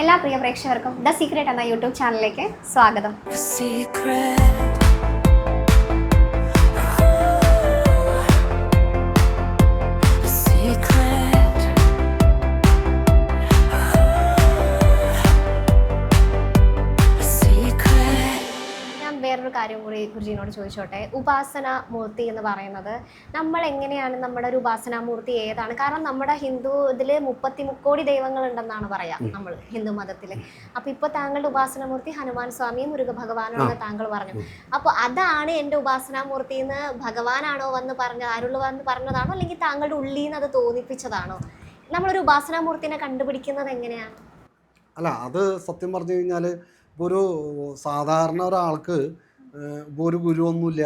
എല്ലാ പ്രിയ പ്രേക്ഷകർക്കും the secret എന്ന യൂട്യൂബ് ചാനലിലേക്ക് സ്വാഗതം. കാര്യം കൂടി ഗുരുജീനോട് ചോദിച്ചോട്ടെ. ഉപാസന മൂർത്തി എന്ന് പറയുന്നത് നമ്മൾ എങ്ങനെയാണ് നമ്മുടെ ഒരു ഉപാസനാ മൂർത്തി ഏതാണ്? കാരണം നമ്മുടെ ഹിന്ദു ഇതിൽ മുപ്പത്തി മുക്കോടി ദൈവങ്ങൾ ഉണ്ടെന്നാണ് പറയാ നമ്മൾ ഹിന്ദു മതത്തിൽ അപ്പൊ ഇപ്പൊ താങ്കളുടെ ഉപാസന മൂർത്തി ഹനുമാൻ സ്വാമിയും മുരുക ഭഗവാനാണെന്ന് താങ്കൾ പറഞ്ഞു. അപ്പൊ അതാണ് എന്റെ ഉപാസനാ മൂർത്തി എന്ന് ഭഗവാനാണോ വന്ന് പറഞ്ഞ ആരുള്ള വന്ന് പറഞ്ഞതാണോ? അല്ലെങ്കിൽ താങ്കളുടെ ഉള്ളിൽ നിന്ന് അത് തോന്നിപ്പിച്ചതാണോ? നമ്മളൊരു ഉപാസനാ മൂർത്തിനെ കണ്ടുപിടിക്കുന്നത് എങ്ങനെയാണ്? അല്ല അത് സത്യം പറഞ്ഞു കഴിഞ്ഞാൽ ഇപ്പോൾ ഒരു സാധാരണ ഒരാൾക്ക് ഇപ്പോൾ ഒരു ഗുരുവൊന്നുമില്ല.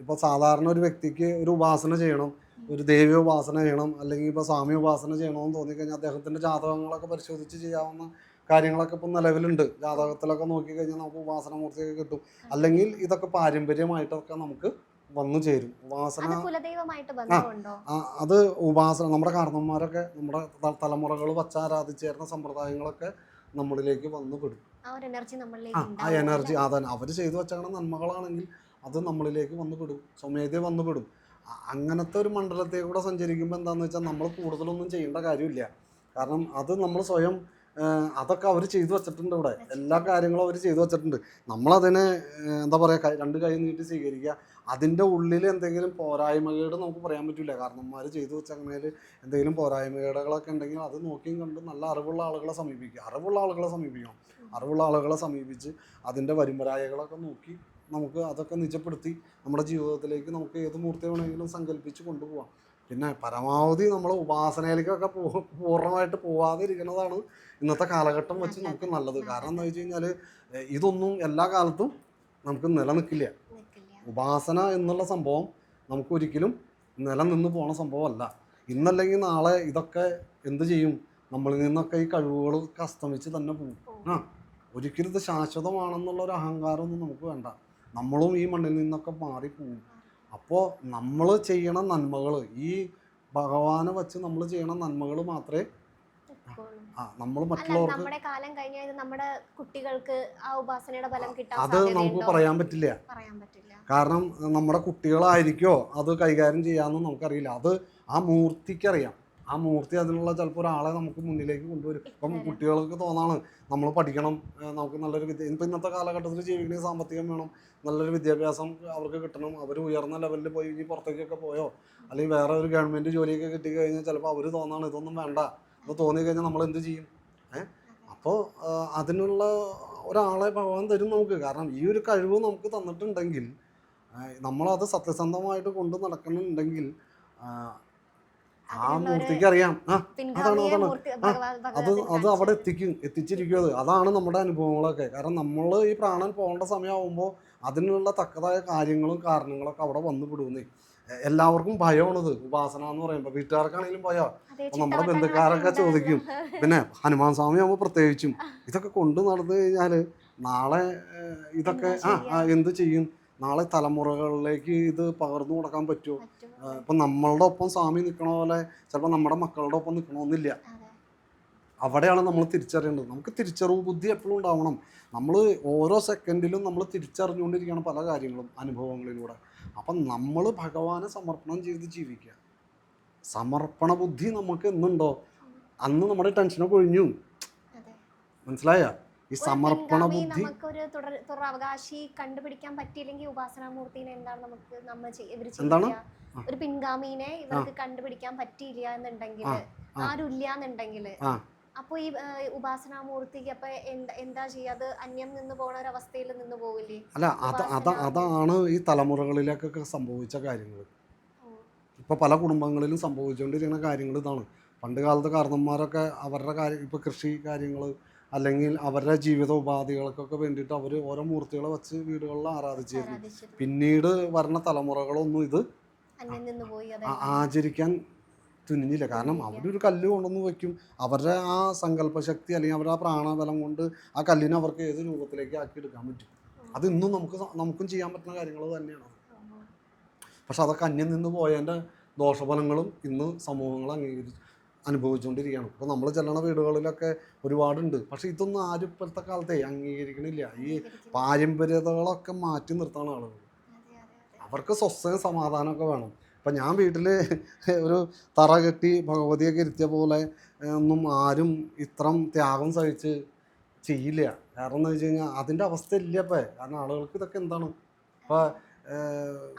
ഇപ്പോൾ സാധാരണ ഒരു വ്യക്തിക്ക് ഒരു ഉപാസന ചെയ്യണം ഒരു ദേവി ഉപാസന ചെയ്യണം അല്ലെങ്കിൽ ഇപ്പോൾ സ്വാമി ഉപാസന ചെയ്യണമെന്ന് തോന്നിക്കഴിഞ്ഞാൽ അദ്ദേഹത്തിന്റെ ജാതകങ്ങളൊക്കെ പരിശോധിച്ച് ചെയ്യാവുന്ന കാര്യങ്ങളൊക്കെ ഇപ്പം നിലവിലുണ്ട്. ജാതകത്തിലൊക്കെ നോക്കിക്കഴിഞ്ഞാൽ നമുക്ക് ഉപാസന മൂർത്തിയൊക്കെ കിട്ടും. അല്ലെങ്കിൽ ഇതൊക്കെ പാരമ്പര്യമായിട്ടൊക്കെ നമുക്ക് വന്നു ചേരും. ഉപാസന ആ, അത് ഉപാസന നമ്മുടെ കാരണന്മാരൊക്കെ നമ്മുടെ തലമുറകൾ വച്ചാരാധിച്ചേരുന്ന സമ്പ്രദായങ്ങളൊക്കെ നമ്മളിലേക്ക് വന്നു പെടും ആ എനർജി അതെ അതാണ് അവർ ചെയ്തു വെച്ചാണ് നന്മകളാണെങ്കിൽ അത് നമ്മളിലേക്ക് വന്നു പെടും. സ്വമേധയെ വന്നു പെടും. അങ്ങനത്തെ ഒരു മണ്ഡലത്തെ കൂടെ സഞ്ചരിക്കുമ്പോൾ എന്താണെന്ന് വെച്ചാൽ നമ്മൾ കൂടുതലൊന്നും ചെയ്യേണ്ട കാര്യമില്ല. കാരണം അത് നമ്മൾ സ്വയം അതൊക്കെ അവർ ചെയ്തു വെച്ചിട്ടുണ്ട് ഇവിടെ. എല്ലാ കാര്യങ്ങളും അവർ ചെയ്തു വെച്ചിട്ടുണ്ട്. നമ്മളതിനെ എന്താ പറയുക രണ്ട് കൈ നീട്ടി സ്വീകരിക്കുക. അതിന്റെ ഉള്ളിൽ എന്തെങ്കിലും പോരായ്മകേട് നമുക്ക് പറയാൻ പറ്റില്ല കാരണം കാരണന്മാർ ചെയ്തു വെച്ച അങ്ങനെ എന്തെങ്കിലും പോരായ്മകേടുകളൊക്കെ ഉണ്ടെങ്കിൽ അത് നോക്കിയും കണ്ട് നല്ല അറിവുള്ള ആളുകളെ സമീപിക്കുക അറിവുള്ള ആളുകളെ സമീപിക്കണം. അറിവുള്ള ആളുകളെ സമീപിച്ച് അതിന്റെ വരുമ്പരായകളൊക്കെ നോക്കി നമുക്ക് അതൊക്കെ നിജപ്പെടുത്തി നമ്മുടെ ജീവിതത്തിലേക്ക് നമുക്ക് ഏത് മൂർത്തി വേണമെങ്കിലും സങ്കല്പിച്ച് കൊണ്ടുപോകാം പിന്നെ പരമാവധി നമ്മൾ ഉപാസനയിലേക്കൊക്കെ പോ പൂർണമായിട്ട് പോവാതിരിക്കുന്നതാണ് ഇന്നത്തെ കാലഘട്ടം വെച്ച് നമുക്ക് നല്ലത്. കാരണം എന്താ വെച്ച് കഴിഞ്ഞാൽ ഇതൊന്നും എല്ലാ കാലത്തും നമുക്ക് നിലനിൽക്കില്ല. ഉപാസന എന്നുള്ള സംഭവം നമുക്കൊരിക്കലും നിലനിന്ന് പോണ സംഭവമല്ല. ഇന്നല്ലെങ്കിൽ നാളെ ഇതൊക്കെ എന്ത് ചെയ്യും? നമ്മളിൽ നിന്നൊക്കെ ഈ കഴിവുകൾ അസ്തമിച്ച് തന്നെ പോകും ആ. ഒരിക്കലും ഇത് ശാശ്വതമാണെന്നുള്ള ഒരു അഹങ്കാരമൊന്നും നമുക്ക് വേണ്ട. നമ്മളും ഈ മണ്ണിൽ നിന്നൊക്കെ മാറിപ്പോകും അപ്പോൾ നമ്മൾ ചെയ്യണ നന്മകൾ ഈ ഭഗവാനെ വച്ച് നമ്മൾ ചെയ്യണ നന്മകൾ മാത്രമേ നമ്മൾ മറ്റുള്ളവർക്ക് നമ്മുടെ കാലം കഴിഞ്ഞാൽ നമ്മുടെ കുട്ടികൾക്ക് ആ ഉപാസനയുടെ ഫലം കിട്ടാൻ അത് നമുക്ക് പറയാൻ പറ്റില്ല. പറയാൻ പറ്റില്ല. കാരണം നമ്മുടെ കുട്ടികളായിരിക്കോ അത് കൈകാര്യം ചെയ്യാമെന്ന് നമുക്കറിയില്ല. അത് ആ മൂർത്തിക്കറിയാം. ആ മൂർത്തി അതിനുള്ള ചിലപ്പോൾ ഒരാളെ നമുക്ക് മുന്നിലേക്ക് കൊണ്ടുവരും. അപ്പം. കുട്ടികൾക്ക് തോന്നാണ് നമ്മൾ പഠിക്കണം നമുക്ക് നല്ലൊരു വിദ്യ ഇപ്പം ഇന്നത്തെ കാലഘട്ടത്തിൽ ജീവിക്കണേ സാമ്പത്തികം വേണം നല്ലൊരു വിദ്യാഭ്യാസം അവർക്ക് കിട്ടണം അവർ ഉയർന്ന ലെവലിൽ പോയി ഇനി പുറത്തേക്കൊക്കെ പോയോ? അല്ലെങ്കിൽ വേറെ ഒരു ഗവൺമെന്റ് ജോലിയൊക്കെ കിട്ടിക്കഴിഞ്ഞാൽ ചിലപ്പോൾ അവർ തോന്നാണ് ഇതൊന്നും വേണ്ട എന്ന് തോന്നിക്കഴിഞ്ഞാൽ നമ്മൾ എന്ത് ചെയ്യും? ഏഹ് അപ്പോൾ അതിനുള്ള ഒരാളെ ഭഗവാൻ തരും നമുക്ക്. കാരണം ഈ ഒരു കഴിവ് നമുക്ക് തന്നിട്ടുണ്ടെങ്കിൽ നമ്മളത് സത്യസന്ധമായിട്ട് കൊണ്ട് നടക്കുന്നുണ്ടെങ്കിൽ ആ, മൂർത്തിക്ക് അറിയാം ആ അതാണ് അതാണ്. അത് അത് അവിടെ എത്തിക്കും എത്തിച്ചിരിക്കും അത് അതാണ് നമ്മുടെ അനുഭവങ്ങളൊക്കെ. കാരണം നമ്മൾ ഈ പ്രാണൻ പോകേണ്ട സമയമാകുമ്പോൾ അതിനുള്ള തക്കതായ കാര്യങ്ങളും കാരണങ്ങളൊക്കെ അവിടെ വന്നു പെടുന്നേ എല്ലാവർക്കും ഭയമാണത്. ഉപാസന എന്ന് പറയുമ്പോൾ വീട്ടുകാർക്കാണെങ്കിലും ഭയോ അപ്പൊ നമ്മുടെ ബന്ധുക്കാരൊക്കെ ചോദിക്കും. പിന്നെ ഹനുമാൻ സ്വാമി ആകുമ്പോൾ പ്രത്യേകിച്ചും. ഇതൊക്കെ കൊണ്ടു നടന്നു കഴിഞ്ഞാൽ നാളെ ഇതൊക്കെ ആ, എന്ത് ചെയ്യും? നാളെ തലമുറകളിലേക്ക് ഇത് പകർന്നു കൊടുക്കാൻ പറ്റുമോ? ഇപ്പൊ നമ്മളുടെ ഒപ്പം സ്വാമി നിൽക്കണ പോലെ ചിലപ്പോൾ നമ്മുടെ മക്കളുടെ ഒപ്പം നിൽക്കണമെന്നില്ല അവിടെയാണ് നമ്മൾ തിരിച്ചറിയേണ്ടത്. നമുക്ക് തിരിച്ചറിവ് ബുദ്ധി എപ്പോഴും ഉണ്ടാവണം. നമ്മൾ ഓരോ സെക്കൻഡിലും നമ്മൾ തിരിച്ചറിഞ്ഞുകൊണ്ടിരിക്കുകയാണ് പല കാര്യങ്ങളും അനുഭവങ്ങളിലൂടെ. അപ്പം നമ്മൾ ഭഗവാനെ സമർപ്പണം ചെയ്ത് ജീവിക്കുക. സമർപ്പണ ബുദ്ധി നമുക്ക് എന്നുണ്ടോ? അന്ന് നമ്മുടെ ടെൻഷനൊക്കെ ഒഴിഞ്ഞു. മനസ്സിലായ? ഈ സമർപ്പണ ബുദ്ധി നമുക്കൊരു കണ്ടുപിടിക്കാൻ പറ്റിയില്ലെങ്കിൽ ഉപാസനാമൂർത്തിനെ എന്താണ് നമുക്ക് നമ്മൾ ഇവർ എന്താണ്? ഒരു പിൻഗാമീനെ ഇവർക്ക് കണ്ടുപിടിക്കാൻ പറ്റിയില്ല എന്നുണ്ടെങ്കിൽ ആരുല്ല. ആരുമില്ല എന്നുണ്ടെങ്കിൽ അപ്പൊ ഈ ഉപാസനാമൂർത്തിക്ക് അപ്പൊ എന്താ ചെയ്യാ ചെയ്യുക? അത് അന്യം നിന്ന് പോണ ഒരു അവസ്ഥയിൽ നിന്ന് പോവില്ലേ? അല്ല അത് അത അതാണ് ഈ തലമുറകളിലേക്കൊക്കെ സംഭവിച്ച കാര്യങ്ങൾ. ഇപ്പൊ പല കുടുംബങ്ങളിലും സംഭവിച്ചുകൊണ്ടിരിക്കുന്ന കാര്യങ്ങൾ ഇതാണ്. പണ്ട് കാലത്ത് കാരണന്മാരൊക്കെ അവരുടെ കാര്യം ഇപ്പൊ കൃഷി കാര്യങ്ങൾ അല്ലെങ്കിൽ അവരുടെ ജീവിത ഉപാധികൾക്കൊക്കെ വേണ്ടിയിട്ട് അവർ ഓരോ മൂർത്തികളെ വെച്ച് വീടുകളിൽ ആരാധിച്ചിരുന്നു. പിന്നീട് വരുന്ന തലമുറകളൊന്നും ഇത് ആചരിക്കാൻ തുനിഞ്ഞില്ല. കാരണം അവരൊരു കല്ല് കൊണ്ടുവന്ന് വയ്ക്കും അവരുടെ ആ സങ്കല്പശക്തി അല്ലെങ്കിൽ അവരുടെ ആ പ്രാണബലം കൊണ്ട് ആ കല്ലിനെ അവർക്ക് ഏത് രൂപത്തിലേക്ക് ആക്കി എടുക്കാൻ പറ്റും അത് ഇന്നും നമുക്ക് നമുക്കും ചെയ്യാൻ പറ്റുന്ന കാര്യങ്ങൾ തന്നെയാണ് പക്ഷെ അതൊക്കെ അന്യം നിന്ന് പോയതിന്റെ ദോഷഫലങ്ങളും ഇന്ന് സമൂഹങ്ങൾ അംഗീകരിച്ചു. അനുഭവിച്ചുകൊണ്ടിരിക്കുകയാണ്. ഇപ്പോൾ നമ്മൾ ചെല്ലണ വീടുകളിലൊക്കെ ഒരുപാടുണ്ട്. പക്ഷേ ഇതൊന്നും ആരും ഇപ്പോഴത്തെ കാലത്തെ അംഗീകരിക്കണില്ല. ഈ പാരമ്പര്യതകളൊക്കെ മാറ്റി നിർത്താണ് ആളുകൾ. അവർക്ക് സ്വസ്ഥയും സമാധാനമൊക്കെ വേണം. ഇപ്പം ഞാൻ വീട്ടിൽ ഒരു തറ കെട്ടി ഭഗവതിയൊക്കെ ഇരുത്തിയ പോലെ ഒന്നും ആരും ഇത്രം ത്യാഗം സഹിച്ച് ചെയ്യില്ല. കാരണം എന്ന് വെച്ച് കഴിഞ്ഞാൽ അതിന്റെ അവസ്ഥ ഇല്ല ഇപ്പം. കാരണം ആളുകൾക്ക് ഇതൊക്കെ എന്താണ്? ഇപ്പം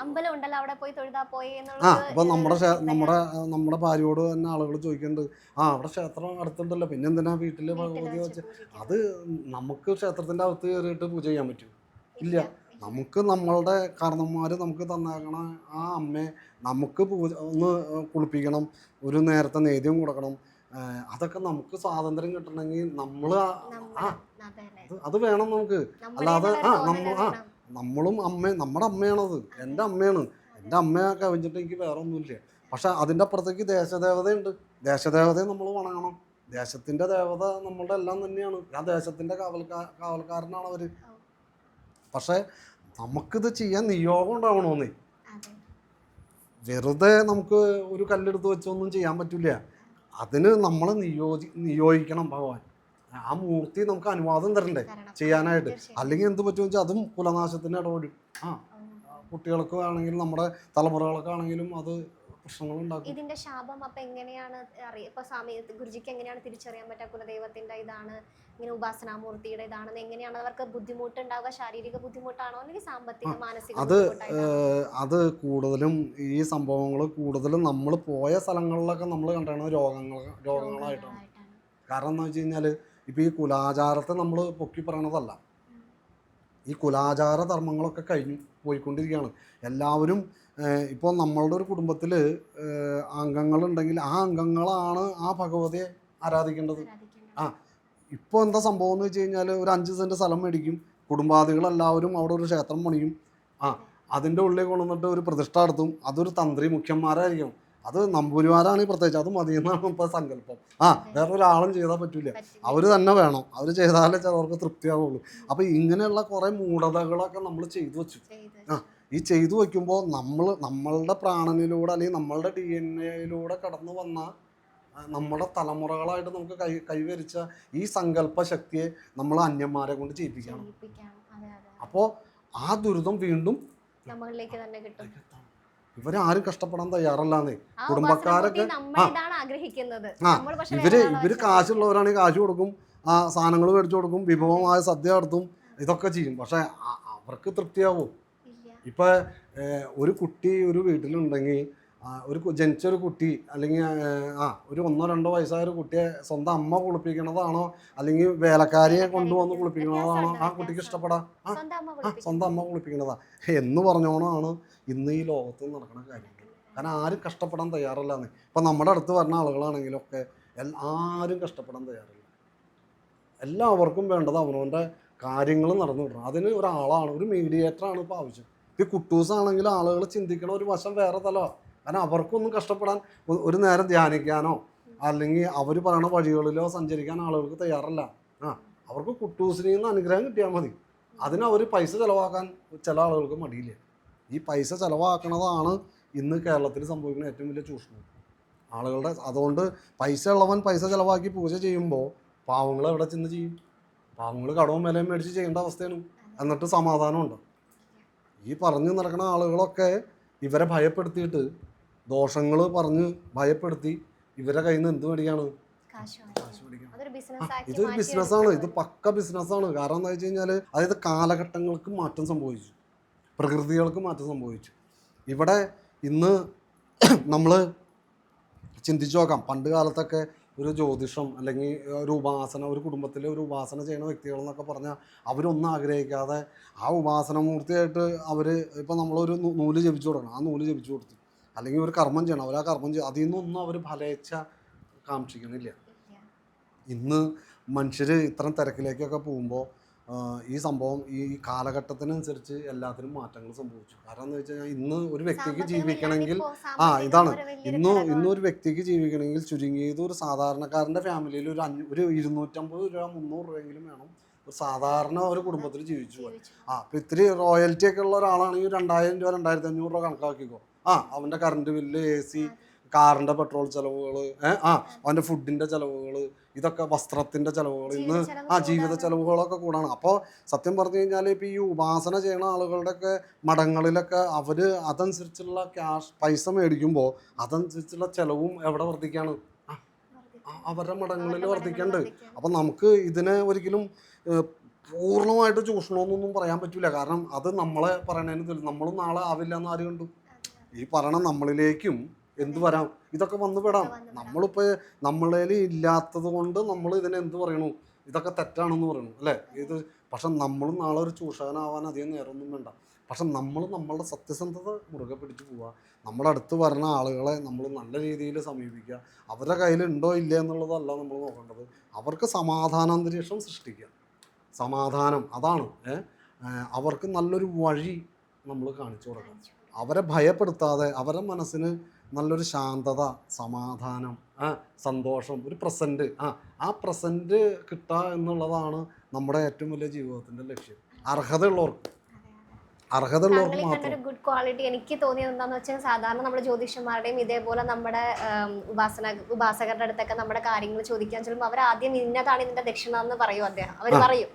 അമ്പലം ഉണ്ടല്ലോ അവിടെ പോയി തൊഴുതാ പോയി ആ നമ്മുടെ നമ്മുടെ നമ്മുടെ ഭാര്യയോട് തന്നെ ആളുകൾ ചോദിക്കുന്നുണ്ട് ആ അവിടെ ക്ഷേത്രം അടുത്തുണ്ടല്ലോ പിന്നെ എന്തിനാ വീട്ടിൽ വീട്ടിൽ ഭഗവതി വെച്ച് അത് നമുക്ക് ക്ഷേത്രത്തിന്റെ അകത്ത് കയറിയിട്ട് പൂജ ചെയ്യാൻ പറ്റൂ. ഇല്ല. നമുക്ക് നമ്മളുടെ കാരണന്മാർ നമുക്ക് തന്നേക്കണ ആ അമ്മയെ നമുക്ക് പൂജ ഒന്ന് കുളിപ്പിക്കണം ഒരു നേരത്തെ നേദ്യം കൊടുക്കണം. അതൊക്കെ നമുക്ക് സ്വാതന്ത്ര്യം കിട്ടണമെങ്കിൽ നമ്മൾ അത് വേണം നമുക്ക്. അല്ലാതെ ആ നമ്മൾ നമ്മ ആ. നമ്മളും അമ്മ നമ്മുടെ അമ്മയാണത്. എന്റെ അമ്മയാണ്. എന്റെ അമ്മയെ കവിഞ്ഞിട്ട് എനിക്ക് വേറെ ഒന്നുമില്ല പക്ഷെ അതിന്റെ അപ്പുറത്തേക്ക് ദേശദേവതയുണ്ട്. ദേശദേവതയെ നമ്മൾ വണങ്ങണം. ദേശത്തിന്റെ ദേവത നമ്മളുടെ എല്ലാം തന്നെയാണ്. ആ ദേശത്തിന്റെ കാവൽക്കാ കാവൽക്കാരനാണ് അവർ പക്ഷേ നമുക്കിത് ചെയ്യാൻ നിയോഗം ഉണ്ടാവണമെന്നേ. വെറുതെ നമുക്ക് ഒരു കല്ലെടുത്ത് വെച്ചൊന്നും ചെയ്യാൻ പറ്റില്ല. അതിന് നമ്മൾ നിയോജി നിയോഗിക്കണം ഭഗവാൻ. ആ മൂർത്തി നമുക്ക് അനുവാദം തരണ്ടേ ചെയ്യാനായിട്ട്. അല്ലെങ്കിൽ എന്ത് പറ്റുമെന്ന് വെച്ചാൽ അതും കുലനാശത്തിന് ഇടപെടും ആ. കുട്ടികൾക്ക് ആണെങ്കിലും നമ്മുടെ തലമുറകൾക്ക് ആണെങ്കിലും അത് പ്രശ്നങ്ങൾ ഉണ്ടാക്കും. ഇതിന്റെ ശാപം അപ്പൊ എങ്ങനെയാണ് ഇപ്പൊ സ്വാമി ഗുരുജിക്ക് എങ്ങനെയാണ് തിരിച്ചറിയാൻ പറ്റുക കുലദൈവത്തിന്റെ ഇതാണ് ഇങ്ങനെ ഉപാസനാമൂർത്തിയുടെ ഇതാണെന്ന് എങ്ങനെയാണ് അവർക്ക് ബുദ്ധിമുട്ട് ഉണ്ടാവുക ശാരീരിക ബുദ്ധിമുട്ടാണോ അല്ലെങ്കിൽ സാമ്പത്തിക മാനസിക അത് അത് കൂടുതലും ഈ സംഭവങ്ങൾ കൂടുതലും നമ്മൾ പോയ സ്ഥലങ്ങളിലൊക്കെ നമ്മൾ കണ്ടാണ് രോഗങ്ങൾ രോഗങ്ങളായിട്ടാണ്. രോഗങ്ങളായിട്ടാണ്. കാരണം എന്താ വെച്ച് കഴിഞ്ഞാൽ ഇപ്പോൾ ഈ കുലാചാരത്തെ നമ്മൾ പൊക്കി പറയണതല്ല. ഈ കുലാചാര ധർമ്മങ്ങളൊക്കെ കഴിഞ്ഞു പോയിക്കൊണ്ടിരിക്കുകയാണ്. എല്ലാവരും ഇപ്പോൾ നമ്മളുടെ ഒരു കുടുംബത്തിൽ അംഗങ്ങളുണ്ടെങ്കിൽ ആ അംഗങ്ങളാണ് ആ ഭഗവതിയെ ആരാധിക്കേണ്ടത്. ആ. ഇപ്പോൾ എന്താ സംഭവം എന്ന് വെച്ച് കഴിഞ്ഞാൽ ഒരു അഞ്ച് സെന്റ് സ്ഥലം മേടിക്കും. കുടുംബാദികളെല്ലാവരും അവിടെ ഒരു ക്ഷേത്രം പണിയും. ആ അതിന്റെ ഉള്ളിൽ കൊണ്ടുവന്നിട്ട് ഒരു പ്രതിഷ്ഠ നടത്തും. അതൊരു തന്ത്രി മുഖ്യന്മാരായിരിക്കും അത് നമ്പൂരിമാരാണ് പ്രത്യേകിച്ച്. അത് മതി എന്നാണ് ഇപ്പോൾ സങ്കല്പം. ആ വേറെ ഒരാളും ചെയ്താൽ പറ്റില്ല. അവർ തന്നെ വേണം. അവർ ചെയ്താലേ ചിലർക്ക് തൃപ്തിയാവുള്ളൂ. അപ്പോൾ ഇങ്ങനെയുള്ള കുറേ മൂഢതകളൊക്കെ നമ്മൾ ചെയ്തു വെച്ചു. ആ. ഈ ചെയ്തു വയ്ക്കുമ്പോൾ നമ്മൾ നമ്മളുടെ പ്രാണനിലൂടെ അല്ലെങ്കിൽ നമ്മളുടെ ഡി എൻ എയിലൂടെ കടന്നു വന്ന നമ്മുടെ തലമുറകളായിട്ട് നമുക്ക് കൈ കൈവരിച്ച ഈ സങ്കല്പ ശക്തിയെ നമ്മൾ അന്യന്മാരെ കൊണ്ട് ചെയ്യിപ്പിക്കണം. അപ്പോൾ ആ ദുരിതം വീണ്ടും നമ്മളിലേക്ക് തന്നെ കിട്ടും. ഇവരാരും കഷ്ടപ്പെടാൻ തയ്യാറല്ലാന്ന്. കുടുംബക്കാരൊക്കെ- ആ, ഇവർ ഇവർ കാശുള്ളവരാണെങ്കിൽ കാശ് കൊടുക്കും ആ സാധനങ്ങൾ മേടിച്ചു കൊടുക്കും വിഭവമായ സദ്യ നടത്തും ഇതൊക്കെ ചെയ്യും. പക്ഷെ അവർക്ക് തൃപ്തിയാവും. ഇപ്പൊ ഒരു കുട്ടി ഒരു വീട്ടിലുണ്ടെങ്കിൽ ഒരു ജനിച്ചൊരു കുട്ടി അല്ലെങ്കിൽ ആ ഒരു ഒന്നോ രണ്ടോ വയസ്സായ ഒരു കുട്ടിയെ സ്വന്തം അമ്മ കുളിപ്പിക്കണതാണോ അല്ലെങ്കിൽ വേലക്കാരിയെ കൊണ്ടുവന്ന് കുളിപ്പിക്കണതാണോ ആ കുട്ടിക്ക് ഇഷ്ടപ്പെടാ? ആ സ്വന്തം അമ്മ കുളിപ്പിക്കണതാ എന്ന് പറഞ്ഞോണാണ് ഇന്ന് ഈ ലോകത്ത് നടക്കുന്ന കാര്യങ്ങൾ കാരണം ആരും കഷ്ടപ്പെടാൻ തയ്യാറല്ലാന്ന്. ഇപ്പം നമ്മുടെ അടുത്ത് വരുന്ന ആളുകളാണെങ്കിലൊക്കെ ആരും കഷ്ടപ്പെടാൻ തയ്യാറില്ല. എല്ലാവർക്കും വേണ്ടത് അവനവന്റെ കാര്യങ്ങൾ നടന്നു വിടണം. അതിന് ഒരാളാണ് ഒരു മീഡിയേറ്ററാണ് ഇപ്പോൾ ആവശ്യം. ഈ കുട്ടൂസാണെങ്കിലും ആളുകൾ ചിന്തിക്കണ ഒരു വശം വേറെ തലമാണ് കാരണം അവർക്കൊന്നും കഷ്ടപ്പെടാൻ ഒരു നേരം ധ്യാനിക്കാനോ അല്ലെങ്കിൽ അവർ പറയുന്ന വഴികളിലോ സഞ്ചരിക്കാൻ ആളുകൾക്ക് തയ്യാറല്ല. ആ അവർക്ക് കുട്ടൂസിനിൽ നിന്ന് അനുഗ്രഹം കിട്ടിയാൽ മതി. അതിന് അവർ പൈസ ചിലവാക്കാൻ ചില ആളുകൾക്ക് മടിയില്ല. ഈ പൈസ ചിലവാക്കണതാണ് ഇന്ന് കേരളത്തിൽ സംഭവിക്കുന്ന ഏറ്റവും വലിയ ചൂഷണം. ആളുകളുടെ അതുകൊണ്ട് പൈസ ഉള്ളവൻ പൈസ ചിലവാക്കി പൂജ ചെയ്യുമ്പോൾ പാവങ്ങൾ എവിടെ ചെന്ന് ചെയ്യും? പാവങ്ങൾ കടവും വിലയും മേടിച്ച് ചെയ്യേണ്ട അവസ്ഥയാണ്. എന്നിട്ട് സമാധാനമുണ്ട്. ഈ പറഞ്ഞു നടക്കുന്ന ആളുകളൊക്കെ ഇവരെ ഭയപ്പെടുത്തിയിട്ട് ദോഷങ്ങൾ പറഞ്ഞ് ഭയപ്പെടുത്തി ഇവരെ കയ്യിൽ നിന്ന് എന്ത് മേടിക്കാണ്? ഇതൊരു ബിസിനസ്സാണ് ഇത്. പക്ക ബിസിനസ്സാണ് കാരണം എന്താ വെച്ച് കഴിഞ്ഞാൽ അതായത് കാലഘട്ടങ്ങൾക്ക് മാറ്റം സംഭവിച്ചു. പ്രകൃതികൾക്ക് മാറ്റം സംഭവിച്ചു. ഇവിടെ ഇന്ന് നമ്മൾ ചിന്തിച്ചു നോക്കാം. പണ്ട് കാലത്തൊക്കെ ഒരു ജ്യോതിഷം അല്ലെങ്കിൽ ഒരു ഉപാസന ഒരു കുടുംബത്തിലെ ഒരു ഉപാസന ചെയ്യുന്ന വ്യക്തികൾ എന്നൊക്കെ പറഞ്ഞാൽ അവരൊന്നും ആഗ്രഹിക്കാതെ ആ ഉപാസന മൂർത്തിയായിട്ട് അവർ ഇപ്പം നമ്മളൊരു നൂൽ ജപിച്ചു കൊടുക്കണം. ആ നൂൽ ജപിച്ചു കൊടുത്തു. അല്ലെങ്കിൽ ഒരു കർമ്മം ചെയ്യണം. അവർ ആ കർമ്മം ചെയ്യും അതിൽ നിന്നൊന്നും അവർ ഫലേച്ഛ കാക്ഷിക്കണില്ല. ഇന്ന് മനുഷ്യർ ഇത്തരം തിരക്കിലേക്കൊക്കെ പോകുമ്പോൾ ഈ സംഭവം ഈ കാലഘട്ടത്തിനനുസരിച്ച് എല്ലാത്തിനും മാറ്റങ്ങൾ സംഭവിച്ചു. കാരണം എന്ന് വെച്ച് കഴിഞ്ഞാൽ ഇന്ന് ഒരു വ്യക്തിക്ക് ജീവിക്കണമെങ്കിൽ ആ ഇതാണ്. ഇന്ന്. ഇന്ന് ഒരു വ്യക്തിക്ക് ജീവിക്കണമെങ്കിൽ ചുരുങ്ങിയത് ഒരു സാധാരണക്കാരന്റെ ഫാമിലിയിൽ ഒരു അഞ്ഞൂ ഒരു ഇരുന്നൂറ്റമ്പത് രൂപ മുന്നൂറ് രൂപയെങ്കിലും വേണം. ഒരു സാധാരണ ഒരു കുടുംബത്തിൽ ജീവിച്ചു പോകാൻ. ആ ഇപ്പം ഇത്തിരി റോയൽറ്റി ഒക്കെ ഉള്ള ഒരാളാണെങ്കിൽ രണ്ടായിരം രൂപ രണ്ടായിരത്തി അഞ്ഞൂറ് രൂപ കണക്കാക്കിക്കോ. ആ അവന്റെ കറണ്ട് ബില്ല് എ സി കാറിന്റെ പെട്രോൾ ചിലവുകൾ ആ അവന്റെ ഫുഡിന്റെ ചിലവുകൾ ഇതൊക്കെ വസ്ത്രത്തിന്റെ ചിലവുകൾ ഇന്ന് ആ ജീവിത ചിലവുകളൊക്കെ കൂടാണ്. അപ്പോൾ സത്യം പറഞ്ഞു കഴിഞ്ഞാൽ ഇപ്പോൾ ഈ ഉപാസന ചെയ്യുന്ന ആളുകളുടെയൊക്കെ മഠങ്ങളിലൊക്കെ അവർ അതനുസരിച്ചുള്ള ക്യാഷ് പൈസ മേടിക്കുമ്പോൾ അതനുസരിച്ചുള്ള ചിലവും എവിടെ ആ, അവരുടെ മഠങ്ങളിൽ വർദ്ധിക്കേണ്ടത് അപ്പം നമുക്ക് ഇതിനെ ഒരിക്കലും പൂർണമായിട്ട് ചൂഷണമെന്നൊന്നും പറയാൻ പറ്റില്ല കാരണം അത് നമ്മളെ പറയണതിന് നമ്മളും നാളെ ആവില്ല എന്ന് ആര് കണ്ടു? ഈ പറയണ നമ്മളിലേക്കും എന്ത് വരാം? ഇതൊക്കെ വന്നു പെടാം. നമ്മളിപ്പോൾ നമ്മളിൽ ഇല്ലാത്തത് കൊണ്ട് നമ്മൾ ഇതിനെ എന്ത് പറയണു? ഇതൊക്കെ തെറ്റാണെന്ന് പറയണു അല്ലേ? ഇത് പക്ഷെ നമ്മളും നാളെ ഒരു ചൂഷകനാവാൻ അധികം നേരമൊന്നും വേണ്ട. പക്ഷെ നമ്മൾ നമ്മളുടെ സത്യസന്ധത മുറുകെ പിടിച്ച് പോവുക നമ്മുടെ അടുത്ത് വരുന്ന ആളുകളെ നമ്മൾ നല്ല രീതിയിൽ സമീപിക്കുക. അവരുടെ കയ്യിൽ ഉണ്ടോ ഇല്ലേ എന്നുള്ളതല്ല നമ്മൾ നോക്കേണ്ടത്. അവർക്ക് സമാധാനാന്തരീക്ഷം സൃഷ്ടിക്കുക. സമാധാനം അതാണ് അവർക്ക് നല്ലൊരു വഴി നമ്മൾ കാണിച്ചു കൊടുക്കണം. അവരെ ഭയപ്പെടുത്താതെ അവരുടെ മനസ്സിന് നല്ലൊരു ശാന്തത സമാധാനം ആ സന്തോഷം ഒരു പ്രസന്റ് ആ ആ പ്രസന്റ് കിട്ടുക എന്നുള്ളതാണ് നമ്മുടെ ഏറ്റവും വലിയ ജീവിതത്തിന്റെ ലക്ഷ്യം. അർഹതയുള്ളവർക്ക് അർഹതയുള്ളവർക്ക് മാത്രം. ഗുഡ് ക്വാളിറ്റി എനിക്ക് തോന്നിയത് എന്താണെന്ന് വെച്ചാൽ സാധാരണ നമ്മുടെ ജ്യോതിഷന്മാരുടെയും ഇതേപോലെ നമ്മുടെ ഉപാസന ഉപാസകരുടെ അടുത്തൊക്കെ നമ്മുടെ കാര്യങ്ങൾ ചോദിക്കാൻ ചെല്ലുമ്പോൾ അവർ ആദ്യം ഇന്നതാണ് ഇതിന്റെ ദക്ഷിണ എന്ന് പറയും അദ്ദേഹം. അവർ. പറയും.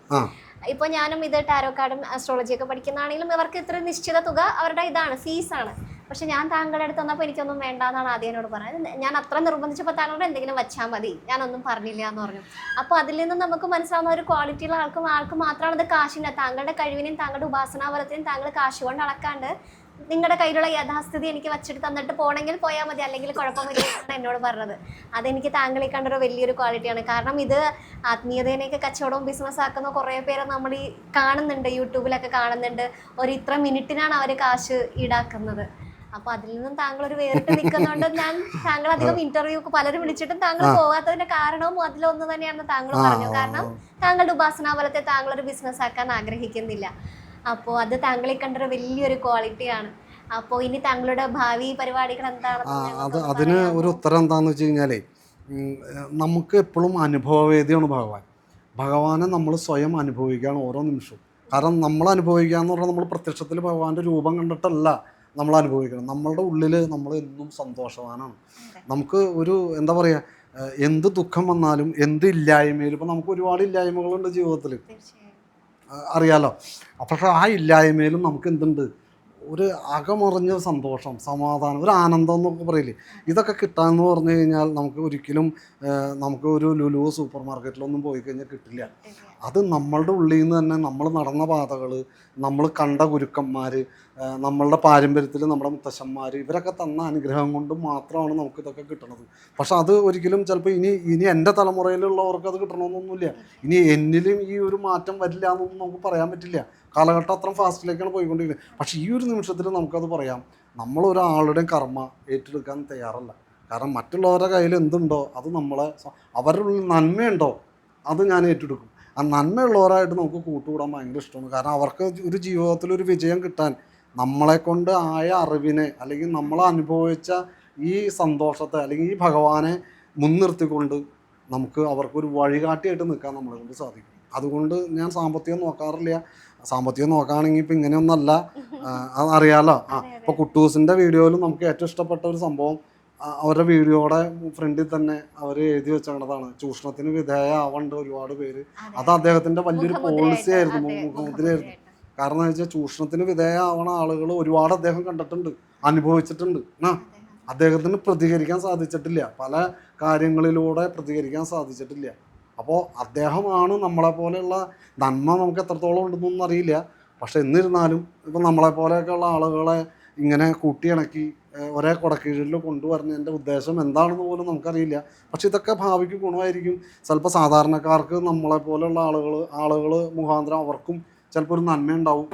ഇപ്പൊ ഞാനും ഇത് ടാരോ കാർഡും അസ്ട്രോളജി ഒക്കെ പഠിക്കുന്നതാണെങ്കിലും ഇവർക്ക് ഇത്ര നിശ്ചിത തുക അവരുടെ ഇതാണ് ഫീസാണ് പക്ഷെ ഞാൻ താങ്കളുടെ അടുത്ത് വന്നപ്പോൾ എനിക്കൊന്നും വേണ്ട എന്നാണ് ആദ്യം എന്നോട് പറഞ്ഞത്. ഞാൻ അത്ര നിർബന്ധിച്ചപ്പോൾ താങ്കളുടെ എന്തെങ്കിലും വെച്ചാൽ മതി. ഞാനൊന്നും പറഞ്ഞില്ല എന്ന് പറഞ്ഞു. അപ്പോൾ അതിൽ നിന്ന് നമുക്ക് മനസ്സിലാവുന്ന ഒരു ക്വാളിറ്റിയുള്ള ആൾക്കും ആൾക്ക് മാത്രമാണ് അത് കാശിന്റെ താങ്കളുടെ കഴിവിനെയും താങ്കളുടെ ഉപാസനാബലത്തിനും താങ്കൾ കാശ് കൊണ്ട് അളക്കാണ്ട് നിങ്ങളുടെ കയ്യിലുള്ള യഥാസ്ഥിതി എനിക്ക് വെച്ചിട്ട് തന്നിട്ട് പോണെങ്കിൽ പോയാൽ മതി. അല്ലെങ്കിൽ കുഴപ്പമില്ല എന്നാണ് എന്നോട് പറഞ്ഞത്. അതെനിക്ക് താങ്കളെ കണ്ടൊരു വലിയൊരു ക്വാളിറ്റിയാണ് കാരണം ഇത് ആത്മീയതേനെയൊക്കെ കച്ചവടവും ബിസിനസ് ആക്കുന്ന കുറേ പേരെ നമ്മൾ ഈ കാണുന്നുണ്ട്. യൂട്യൂബിലൊക്കെ കാണുന്നുണ്ട്. ഒരു ഇത്ര മിനിറ്റിനാണ് അവർ കാശ് ഈടാക്കുന്നത്. അപ്പൊ അതിൽ നിന്നും താങ്കൾ ഒരു വേറിട്ട് നിൽക്കുന്നതുകൊണ്ട് ഞാൻ താങ്കൾ അധികം ഇന്റർവ്യൂ പലരും വിളിച്ചിട്ടും താങ്കൾ പോകാത്തതിന്റെ കാരണവും അതിലൊന്ന് തന്നെയാണെന്ന് താങ്കൾ പറഞ്ഞു. കാരണം താങ്കളുടെ ഉപാസനാബലത്തെ താങ്കൾ ഒരു ബിസിനസ് ആക്കാൻ ആഗ്രഹിക്കുന്നില്ല. അപ്പോൾ അത് താങ്കളെ കണ്ടൊരു വലിയൊരു ക്വാളിറ്റിയാണ് അപ്പോ ഇനി താങ്കളുടെ ഭാവി പരിപാടികൾ എന്താണ്? അത് അതിന് ഒരു ഉത്തരം എന്താണെന്ന് വെച്ച് കഴിഞ്ഞാലേ നമുക്ക് എപ്പോഴും അനുഭവവേദിയാണ് ഭഗവാൻ. ഭഗവാനെ നമ്മൾ സ്വയം അനുഭവിക്കുകയാണ് ഓരോ നിമിഷവും. കാരണം നമ്മൾ അനുഭവിക്കുക എന്ന് പറഞ്ഞാൽ നമ്മൾ പ്രത്യക്ഷത്തിൽ ഭഗവാന്റെ രൂപം കണ്ടിട്ടല്ല നമ്മൾ അനുഭവിക്കണം നമ്മളുടെ ഉള്ളിൽ നമ്മൾ എന്നും സന്തോഷവാനാണ്. നമുക്ക് ഒരു എന്താ പറയുക എന്ത് ദുഃഖം വന്നാലും എന്ത് ഇല്ലായ്മയിലും ഇപ്പം നമുക്ക് ഒരുപാട് ഇല്ലായ്മകളുണ്ട് ജീവിതത്തിൽ അറിയാലോ. പക്ഷേ ആ ഇല്ലായ്മയിലും നമുക്ക് എന്തുണ്ട്? ഒരു അകമറിഞ്ഞ സന്തോഷം സമാധാനം ഒരു ആനന്ദം എന്നൊക്കെ പറയില്ലേ? ഇതൊക്കെ കിട്ടാമെന്ന് പറഞ്ഞു കഴിഞ്ഞാൽ നമുക്ക് ഒരിക്കലും നമുക്ക് ഒരു ലുലു സൂപ്പർ മാർക്കറ്റിലൊന്നും പോയി കഴിഞ്ഞാൽ കിട്ടില്ല. അത് നമ്മളുടെ ഉള്ളിൽ നിന്ന് തന്നെ നമ്മൾ നടന്ന പാതകൾ നമ്മൾ കണ്ട ഗുരുക്കന്മാർ നമ്മളുടെ പാരമ്പര്യത്തിൽ നമ്മുടെ മുത്തശ്ശന്മാർ ഇവരൊക്കെ തന്ന അനുഗ്രഹം കൊണ്ട് മാത്രമാണ് നമുക്ക് ഇതൊക്കെ കിട്ടുന്നത് പക്ഷെ അത് ഒരിക്കലും ചിലപ്പോൾ ഇനി ഇനി എന്റെ തലമുറയിലുള്ളവർക്ക് അത് കിട്ടണമെന്നൊന്നുമില്ല ഇനി എന്നിലും ഈ ഒരു മാറ്റം വരില്ല എന്നൊന്നും നമുക്ക് പറയാൻ പറ്റില്ല. കാലഘട്ടം അത്ര ഫാസ്റ്റിലേക്കാണ് പോയിക്കൊണ്ടിരിക്കുന്നത്. പക്ഷേ ഈ ഒരു നിമിഷത്തിൽ നമുക്കത് പറയാം. നമ്മളൊരാളുടെയും കർമ്മ ഏറ്റെടുക്കാൻ തയ്യാറല്ല. കാരണം മറ്റുള്ളവരുടെ കയ്യിൽ എന്തുണ്ടോ അത് നമ്മളെ അവരുടെ ഉള്ളിൽ നന്മയുണ്ടോ അത് ഞാൻ ഏറ്റെടുക്കും. ആ നന്മയുള്ളവരായിട്ട് നമുക്ക് കൂട്ടുകൂടാൻ ഭയങ്കര ഇഷ്ടമാണ്. കാരണം അവർക്ക് ഒരു ജീവിതത്തിൽ ഒരു വിജയം കിട്ടാൻ നമ്മളെ കൊണ്ട് ആയ അറിവിനെ അല്ലെങ്കിൽ നമ്മൾ അനുഭവിച്ച ഈ സന്തോഷത്തെ അല്ലെങ്കിൽ ഈ ഭഗവാനെ മുൻനിർത്തിക്കൊണ്ട് നമുക്ക് അവർക്കൊരു വഴികാട്ടിയായിട്ട് നിൽക്കാൻ നമ്മളെ കൊണ്ട് സാധിക്കും. അതുകൊണ്ട് ഞാൻ സാമ്പത്തികം നോക്കാറില്ല. സാമ്പത്തികം നോക്കുകയാണെങ്കിൽ ഇപ്പം ഇങ്ങനെയൊന്നല്ല. അറിയാലോ? ആ. ഇപ്പോൾ കുട്ടൂസിന്റെ വീഡിയോയിലും നമുക്ക് ഏറ്റവും ഇഷ്ടപ്പെട്ട ഒരു സംഭവം അവരുടെ വീഡിയോയുടെ ഫ്രണ്ടിൽ തന്നെ അവർ എഴുതി വെച്ചതാണ് ചൂഷണത്തിന് വിധേയമാവേണ്ട ഒരുപാട് പേര്. അത്. അദ്ദേഹത്തിന്റെ വലിയൊരു പോളിസി ആയിരുന്നു. മുഖ്യമന്ത്രിയായിരുന്നു കാരണം എന്ന് വെച്ചാൽ ചൂഷണത്തിന് വിധേയമാവണ ആളുകൾ ഒരുപാട് അദ്ദേഹം കണ്ടിട്ടുണ്ട്. അനുഭവിച്ചിട്ടുണ്ട്. ആ അദ്ദേഹത്തിന് പ്രതികരിക്കാൻ സാധിച്ചിട്ടില്ല. പല കാര്യങ്ങളിലൂടെ പ്രതികരിക്കാൻ സാധിച്ചിട്ടില്ല. അപ്പോൾ അദ്ദേഹമാണ് നമ്മളെ പോലെയുള്ള നന്മ നമുക്ക് എത്രത്തോളം ഉണ്ടെന്നൊന്നും അറിയില്ല. പക്ഷെ എന്നിരുന്നാലും ഇപ്പം നമ്മളെ പോലെയൊക്കെയുള്ള ആളുകളെ ഇങ്ങനെ കൂട്ടിയിണക്കി ഒരേ കുടക്കീഴിൽ കൊണ്ടുവരുന്നതിന്റെ ഉദ്ദേശം എന്താണെന്ന് പോലും നമുക്കറിയില്ല. പക്ഷെ ഇതൊക്കെ ഭാവിക്ക് ഗുണമായിരിക്കും. ചിലപ്പോൾ സാധാരണക്കാർക്ക് നമ്മളെ പോലെയുള്ള ആളുകൾ ആളുകൾ മുഖാന്തരം അവർക്കും ചിലപ്പോൾ ഒരു നന്മ ഉണ്ടാവും